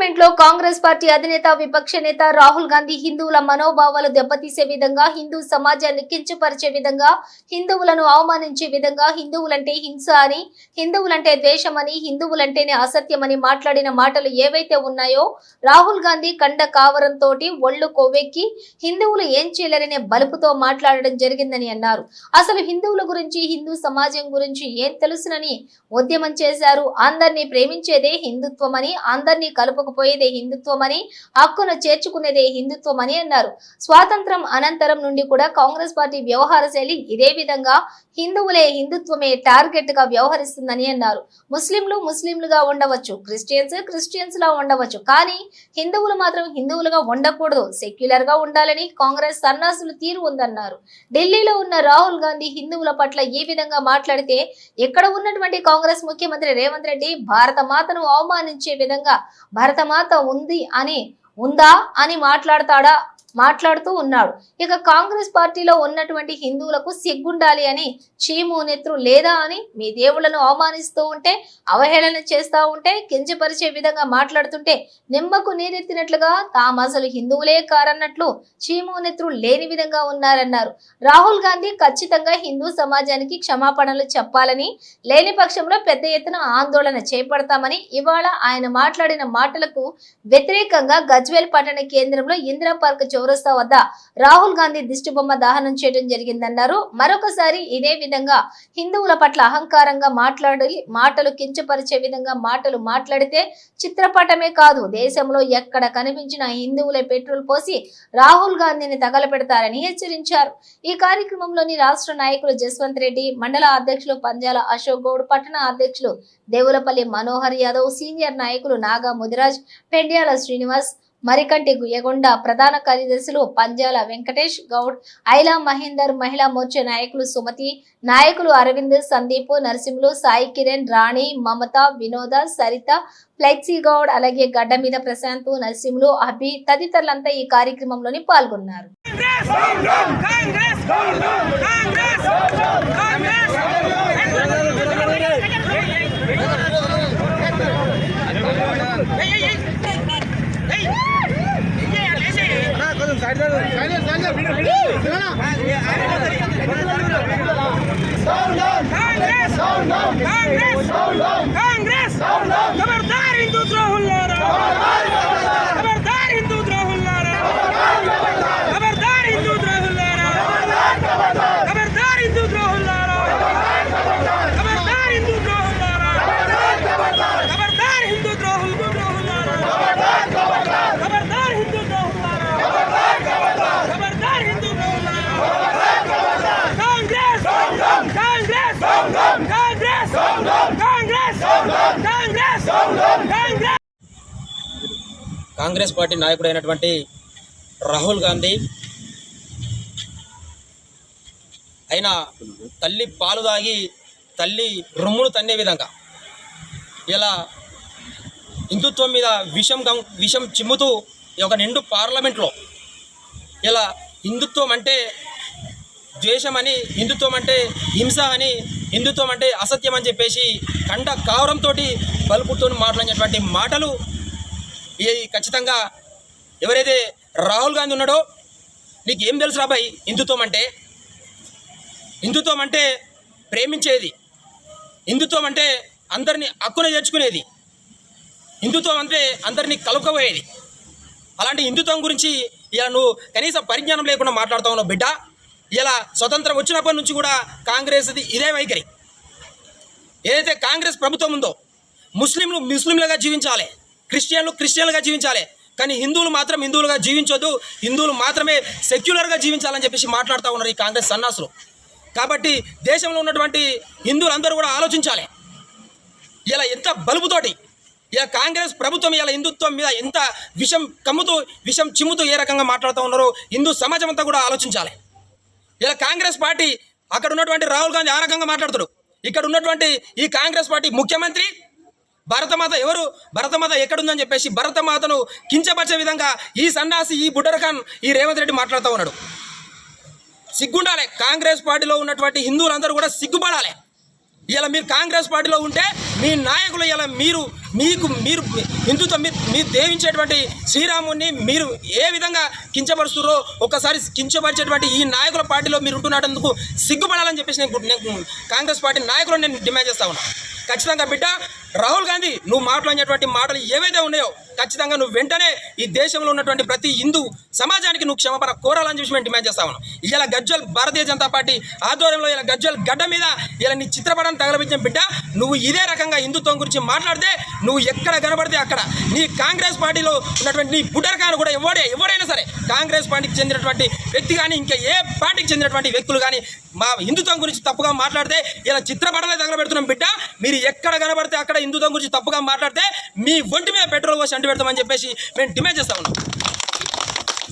పార్లమెంట్లో కాంగ్రెస్ పార్టీ అధినేత విపక్ష నేత రాహుల్ గాంధీ హిందువుల మనోభావాలు దెబ్బతీసే విధంగా హిందూ సమాజాన్ని కించపరిచే విధంగా హిందువులను అవమానించే విధంగా హిందువులంటే హింస అని హిందువులంటే ద్వేషమని హిందువులంటేనే అసత్యమని మాట్లాడిన మాటలు ఏవైతే ఉన్నాయో రాహుల్ గాంధీ కండ కావరంతో ఒళ్ళు కొవ్వెక్కి హిందువులు ఏం చేయలేరనే బలుపుతో మాట్లాడడం జరిగిందని అన్నారు. అసలు హిందువుల గురించి హిందూ సమాజం గురించి ఏం తెలుసునని ఉద్యమం చేశారు? అందరినీ ప్రేమించేదే హిందుత్వమని అందరినీ కలుపుకు కలుపుకుపోయేదే హిందుత్వమని హక్కును చేర్చుకునేదే హిందుత్వమని అన్నారు. స్వాతంత్రం అనంతరం నుండి కూడా కాంగ్రెస్ పార్టీ వ్యవహార శైలి ఇదే విధంగా హిందువులే హిందుత్వమే టార్గెట్గా వ్యవహరిస్తుందని అన్నారు. ముస్లింలు ముస్లింలుగా ఉండవచ్చు క్రిస్టియన్స్ క్రిస్టియన్స్ లా ఉండవచ్చు కానీ హిందువులు మాత్రం హిందువులుగా ఉండకూడదు. సెక్యులర్గా ఉండాలని కాంగ్రెస్ సన్నాసులు తీరు ఉందన్నారు. ఢిల్లీలో ఉన్న రాహుల్ గాంధీ హిందువుల పట్ల ఈ విధంగా మాట్లాడితే ఇక్కడ ఉన్నటువంటి కాంగ్రెస్ ముఖ్యమంత్రి రేవంత్ రెడ్డి భారత మాతను అవమానించే విధంగా భారత భరతమాత ఉంది అని ఉందా అని మాట్లాడతాడా మాట్లాడుతూ ఉన్నాడు. ఇక కాంగ్రెస్ పార్టీలో ఉన్నటువంటి హిందువులకు సిగ్గుండాలి అని చీము నెత్రు లేదా అని మీ దేవుళ్ళను అవమానిస్తూ ఉంటే అవహేళన చేస్తూ ఉంటే కించపరిచే విధంగా మాట్లాడుతుంటే నిమ్మకు నీరెత్తినట్లుగా తాము అసలు హిందువులే కారన్నట్లు చీము నెత్రు లేని విధంగా ఉన్నారన్నారు. రాహుల్ గాంధీ ఖచ్చితంగా హిందూ సమాజానికి క్షమాపణలు చెప్పాలని లేని పక్షంలో పెద్ద ఎత్తున ఆందోళన చేపడతామని ఇవాళ ఆయన మాట్లాడిన మాటలకు వ్యతిరేకంగా గజ్వేల్ పట్టణ కేంద్రంలో ఇందిరా పార్క్ చౌరస్తా వద్ద రాహుల్ గాంధీ దిష్టిబొమ్మ దహనం చేయడం జరిగిందన్నారు. మరొకసారి ఇదే విధంగా హిందువుల పట్ల అహంకారంగా మాట్లాడి మాటలు కించపరిచే విధంగా మాటలు మాట్లాడితే చిత్రపటమే కాదు దేశంలో ఎక్కడ కనిపించిన హిందువులే పెట్రోల్ పోసి రాహుల్ గాంధీని తగలపెడతారని హెచ్చరించారు. ఈ కార్యక్రమంలోని రాష్ట్ర నాయకులు జస్వంత్ రెడ్డి మండల అధ్యక్షులు పంజాల అశోక్ గౌడ్ పట్టణ అధ్యక్షులు దేవులపల్లి మనోహర్ యాదవ్ సీనియర్ నాయకులు నాగా ముదిరాజ్ పెండ్యాల శ్రీనివాస్ మరికంటి గుయ్యగొండ ప్రధాన కార్యదర్శులు పంజాల వెంకటేష్ గౌడ్ ఐలా మహేందర్ మహిళా మోర్చా నాయకులు సుమతి నాయకులు అరవింద్ సందీప్ నరసింహులు సాయి కిరణ్ రాణి మమత వినోద సరిత ఫ్లెక్సీ గౌడ్ అలాగే గడ్డ మీద ప్రశాంత్ నరసింహులు అభి తదితరులంతా ఈ కార్యక్రమంలోని పాల్గొన్నారు. కాంగ్రెస్! కాంగ్రెస్! కాంగ్రెస్! కాంగ్రెస్! కాంగ్రెస్ కాంగ్రెస్ ఖబర్దార్ హిందూ ద్రోహులారా ఖబర్దార్ హిందూ ద్రోహులారా ఖబర్దార్ హిందూ ద్రోహులారా ఖబర్దార్ హిందూ ద్రోహులారా ఖబర్దార్ హిందూ ద్రోహులారా ఖబర్దార్ హిందూ ద్రోహులు ద్రోహులారా ఖబర్దార్ హిందూ ద్రోహులారా ఖబర్దార్ హిందూ ద్రోహులారా కాంగ్రెస్ కాంగ్రెస్ కాంగ్రెస్ కాంగ్రెస్ కాంగ్రెస్ కాంగ్రెస్ కాంగ్రెస్ పార్టీ నాయకుడైనటువంటి రాహుల్ గాంధీ ఆయన తల్లి పాలు తాగి తల్లి రొమ్మును తన్నే విధంగా ఇలా హిందుత్వం మీద విషం గం విషం చిమ్ముతూ ఒక నిండు పార్లమెంట్లో ఇలా హిందుత్వం అంటే ద్వేషం అని హిందుత్వం అంటే హింస అని హిందుత్వం అంటే అసత్యం అని చెప్పేసి కండ కావరంతో బలుపుతో మాట్లాడినటువంటి మాటలు ఈ ఖచ్చితంగా ఎవరైతే రాహుల్ గాంధీ ఉన్నాడో నీకు ఏం తెలుసు రాబాయి హిందుత్వం అంటే? హిందుత్వం అంటే ప్రేమించేది. హిందుత్వం అంటే అందరినీ హక్కున చేర్చుకునేది. హిందుత్వం అంటే అందరినీ కలుపుకోబోయేది. అలాంటి హిందుత్వం గురించి ఇలా నువ్వు కనీసం పరిజ్ఞానం లేకుండా మాట్లాడుతా ఉన్నావు బిడ్డ. ఇలా స్వతంత్రం వచ్చినప్పటి నుంచి కూడా కాంగ్రెస్ది ఇదే వైఖరి. ఏదైతే కాంగ్రెస్ ప్రభుత్వం ఉందో ముస్లింలు ముస్లింలుగా జీవించాలి. క్రిస్టియన్లు క్రిస్టియన్లుగా జీవించాలి. కానీ హిందువులు మాత్రం హిందువులుగా జీవించొద్దు. హిందువులు మాత్రమే సెక్యులర్గా జీవించాలని చెప్పేసి మాట్లాడుతూ ఉన్నారు ఈ కాంగ్రెస్ సన్నాసులు. కాబట్టి దేశంలో ఉన్నటువంటి హిందువులందరూ కూడా ఆలోచించాలి. ఇలా ఎంత బలుపుతోటి ఇలా కాంగ్రెస్ ప్రభుత్వం ఇలా హిందుత్వం మీద ఎంత విషం కమ్ముతూ విషం చిమ్ముతూ ఏ రకంగా మాట్లాడుతూ ఉన్నారో హిందూ సమాజం అంతా కూడా ఆలోచించాలి. ఇలా కాంగ్రెస్ పార్టీ అక్కడ ఉన్నటువంటి రాహుల్ గాంధీ ఆ రకంగా మాట్లాడతాడు ఇక్కడ ఉన్నటువంటి ఈ కాంగ్రెస్ పార్టీ ముఖ్యమంత్రి భరతమాత ఎవరు? భరతమాత ఎక్కడుందని చెప్పేసి భరతమాతను కించపరిచే విధంగా ఈ సన్నాసి ఈ బుడ్డరఖాన్ ఈ రేవంత్ రెడ్డి మాట్లాడుతూ ఉన్నాడు. సిగ్గుండాలి. కాంగ్రెస్ పార్టీలో ఉన్నటువంటి హిందువులందరూ కూడా సిగ్గుపడాలి. ఇలా మీరు కాంగ్రెస్ పార్టీలో ఉంటే మీ నాయకులు ఇలా మీరు మీకు మీరు హిందుత్వం మీరు మీరు దేవించేటువంటి శ్రీరాముని మీరు ఏ విధంగా కించపరుస్తున్నారో ఒక్కసారి కించపరిచేటువంటి ఈ నాయకుల పార్టీలో మీరు ఉంటున్నందుకు సిగ్గుపడాలని చెప్పేసి నేను నేను కాంగ్రెస్ పార్టీ నాయకులను నేను డిమాండ్ చేస్తా ఉన్నా. ఖచ్చితంగా బిడ్డ రాహుల్ గాంధీ నువ్వు మాట్లాడినటువంటి మాటలు ఏవైతే ఉన్నాయో ఖచ్చితంగా నువ్వు వెంటనే ఈ దేశంలో ఉన్నటువంటి ప్రతి హిందూ సమాజానికి నువ్వు క్షమాపణ కోరాలని చెప్పి మేము డిమాండ్ చేస్తా ఉన్నాం. ఇలా గజ్వల్ భారతీయ జనతా పార్టీ ఆధ్వర్యంలో ఇలా గజ్వల్ గడ్డ మీద ఇలా నీ చిత్రపటాన్ని తగలబించిన బిడ్డ నువ్వు ఇదే రకంగా హిందుత్వం గురించి మాట్లాడితే నువ్వు ఎక్కడ కనబడితే అక్కడ నీ కాంగ్రెస్ పార్టీలో ఉన్నటువంటి నీ బుడ్డరకాను కూడా ఎవడే ఎవడైనా సరే కాంగ్రెస్ పార్టీకి చెందినటువంటి వ్యక్తి కానీ ఇంకా ఏ పార్టీకి చెందినటువంటి వ్యక్తులు కానీ మా హిందుత్వం గురించి తప్పుగా మాట్లాడితే ఇలా చిత్రపటలే తగలబెడుతున్నాం బిడ్డ మీరు ఎక్కడ కనబడితే అక్కడ హిందుత్వం గురించి తప్పుగా మాట్లాడితే మీ ఒంటి మీద పెట్రోల్ పోసి అంటు పెడతామని చెప్పేసి మేము డిమాండ్ చేస్తా ఉన్నాం.